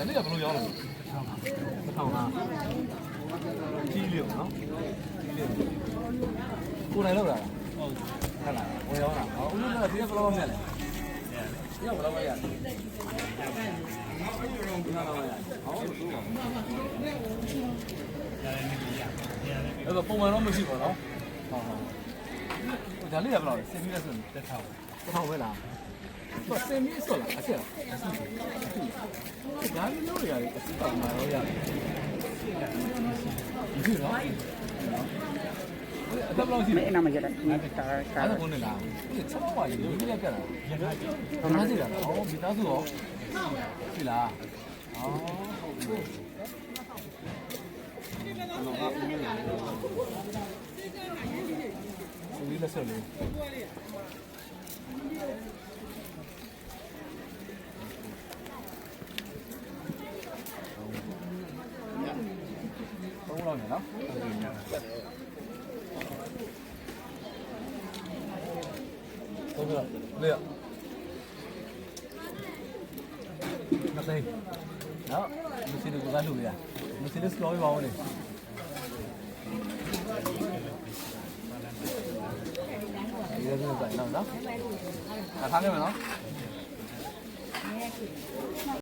ဒါနေ့ကဘယ်လိုရောင်းလဲတစ်ထောင်လားကြီးလေးနော်ကြီးလေးကိုယ်တိုင်လောက်လာဟုတ်ဟုတ်လားဝင်ရောင်းတာဟောဦးလေးကဒီကဘယ်လိုမှမလဲဒီကဘယ်လိုမှရလဲအဲ့တော့ပုံမှန်တော့မရှိပါတော့ဟုတ်ဟုတ်ဒါလေးကဘယ်လိုလဲစင်ပြီးလဲဆိုရင်တစ်ထောင်တစ်ထောင်ပဲလား တော့စင်ပြီးဆိုလားအချက်ဒါလေးလို့ရတယ်အစစ်တောင်မှာတော့ရတယ်ဒီနော်အတက်ဘယ်လောက်ရှိလဲ May ina majara. May car အဲ့ car. ဒါဘုန်းနေလားဒီချက်တော့ပါလေဒီနေ့ကပြတာရထားကြည့်ရထားကြည့်တာဟောမိသားစုရောရှိလားဩဒီလက်ဆက်လေး သုံးလောက်နေနော်သုံးလောက်လေရမသိနော်မစီလူကလူရမစီလူစလောပါဦးလေဒီလိုမျိုးပဲနော်နော်။အခါခဲ့မယ်နော်